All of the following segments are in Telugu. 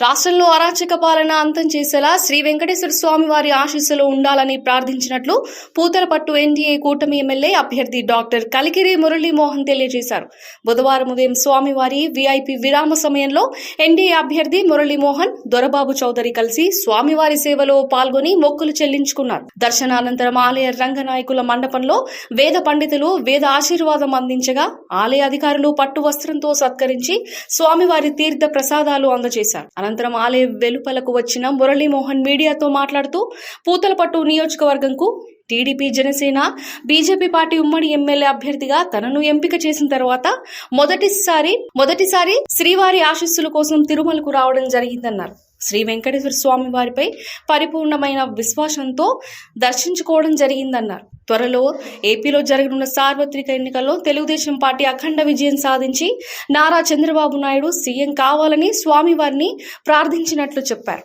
రాష్ట్రంలో అరాచక పాలన అంతం చేసేలా శ్రీ వెంకటేశ్వర స్వామి వారి ఆశీస్సులు ఉండాలని ప్రార్థించినట్లు పూతలపట్టు ఎన్డీఏ కూటమి ఎమ్మెల్యే అభ్యర్థి డాక్టర్ కలికిరి మురళీమోహన్ తెలియజేశారు. బుధవారం ఉదయం స్వామివారి వీఐపీ విరామ సమయంలో ఎన్డీఏ అభ్యర్థి మురళీమోహన్ దొరబాబు చౌదరి కలిసి స్వామివారి సేవలో పాల్గొని మొక్కులు చెల్లించుకున్నారు. దర్శనానంతరం ఆలయ రంగనాయకుల మండపంలో వేద పండితులు వేద ఆశీర్వాదం అందించగా ఆలయ అధికారులు పట్టు వస్త్రంతో సత్కరించి స్వామివారి తీర్థ ప్రసాదాలు అందజేశారు. అనంతరం ఆలయ వెలుపలకు వచ్చిన మురళీమోహన్ మీడియాతో మాట్లాడుతూ పూతలపట్టు నియోజకవర్గంకు టీడీపీ జనసేన బీజేపీ పార్టీ ఉమ్మడి ఎమ్మెల్యే అభ్యర్థిగా తనను ఎంపిక చేసిన తర్వాత మొదటిసారి మొదటిసారి శ్రీవారి ఆశీస్సుల కోసం తిరుమలకు రావడం జరిగిందన్నారు. శ్రీ వెంకటేశ్వర స్వామి వారిపై పరిపూర్ణమైన విశ్వాసంతో దర్శించుకోవడం జరిగిందన్నారు. త్వరలో ఏపీలో జరగనున్న సార్వత్రిక ఎన్నికల్లో తెలుగుదేశం పార్టీ అఖండ విజయం సాధించి నారా చంద్రబాబు నాయుడు సీఎం కావాలని స్వామివారిని ప్రార్థించినట్లు చెప్పారు.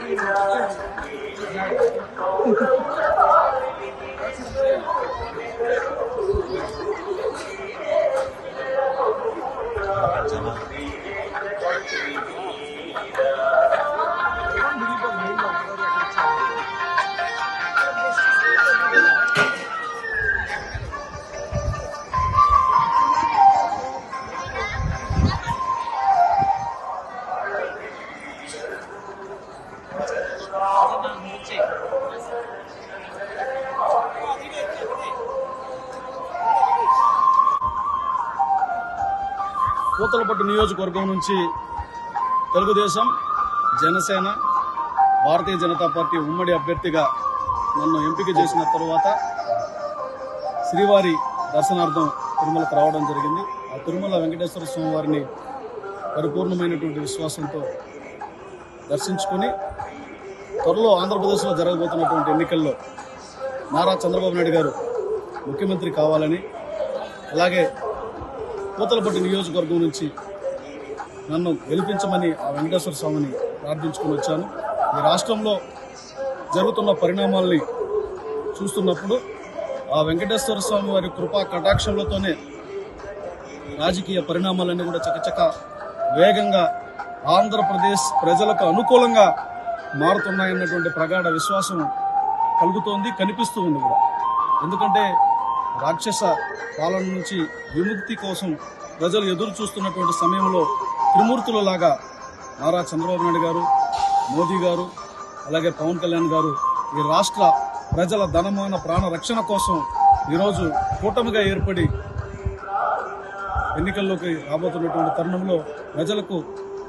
一人一条路走 పూతలపట్టు నియోజకవర్గం నుంచి తెలుగుదేశం జనసేన భారతీయ జనతా పార్టీ ఉమ్మడి అభ్యర్థిగా నన్ను ఎంపిక చేసిన తరువాత శ్రీవారి దర్శనార్థం తిరుమలకు రావడం జరిగింది. ఆ తిరుమల వెంకటేశ్వర స్వామి వారిని పరిపూర్ణమైనటువంటి విశ్వాసంతో దర్శించుకొని త్వరలో ఆంధ్రప్రదేశ్లో జరగబోతున్నటువంటి ఎన్నికల్లో నారా చంద్రబాబు నాయుడు గారు ముఖ్యమంత్రి కావాలని అలాగే పూతలపట్టు నియోజకవర్గం నుంచి నన్ను గెలిపించమని ఆ వెంకటేశ్వర స్వామిని ప్రార్థించుకుని వచ్చాను. ఈ రాష్ట్రంలో జరుగుతున్న పరిణామాల్ని చూస్తున్నప్పుడు ఆ వెంకటేశ్వర స్వామి వారి కృపా కటాక్షములతోనే రాజకీయ పరిణామాలన్నీ కూడా చకచక వేగంగా ఆంధ్రప్రదేశ్ ప్రజలకు అనుకూలంగా మారుతున్నాయన్నటువంటి ప్రగాఢ విశ్వాసం కలుగుతోంది కనిపిస్తూ ఉంది కూడా. ఎందుకంటే రాక్షస పాలన నుంచి విముక్తి కోసం ప్రజలు ఎదురు చూస్తున్నటువంటి సమయంలో త్రిమూర్తులలాగా నారా చంద్రబాబు నాయుడు గారు మోదీ గారు అలాగే పవన్ కళ్యాణ్ గారు ఈ రాష్ట్ర ప్రజల ధనమాన ప్రాణ రక్షణ కోసం ఈరోజు కూటమిగా ఏర్పడి ఎన్నికల్లోకి రాబోతున్నటువంటి తరుణంలో ప్రజలకు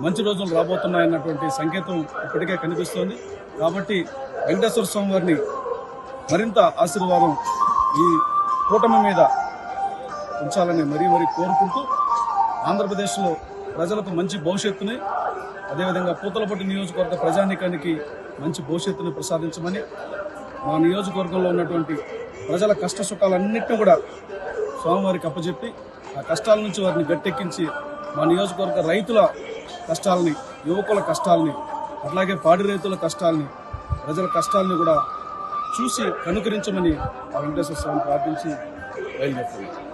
మంచి రోజులు రాబోతున్నాయన్నటువంటి సంకేతం ఇప్పటికే కనిపిస్తోంది. కాబట్టి వెంకటేశ్వర స్వామి వారిని మరింత ఆశీర్వాదం ఈ కూటమి మీద ఉంచాలని మరీ మరీ కోరుకుంటూ ఆంధ్రప్రదేశ్లో ప్రజలకు మంచి భవిష్యత్తుని అదేవిధంగా పూతలపట్టు నియోజకవర్గ ప్రజానీకానికి మంచి భవిష్యత్తుని ప్రసాదించమని మా నియోజకవర్గంలో ఉన్నటువంటి ప్రజల కష్ట సుఖాలన్నింటినీ కూడా స్వామివారికి అప్పచెప్పి ఆ కష్టాల నుంచి వారిని గట్టెక్కించి మా నియోజకవర్గ రైతుల కష్టాలని యువకుల కష్టాలని అట్లాగే పాడి రైతుల కష్టాలని ప్రజల కష్టాలని కూడా చూసి కనుకరించమని ఆ వెంకటేశ్వర స్వామిని ప్రార్థించి బయలుదేరుతున్నాను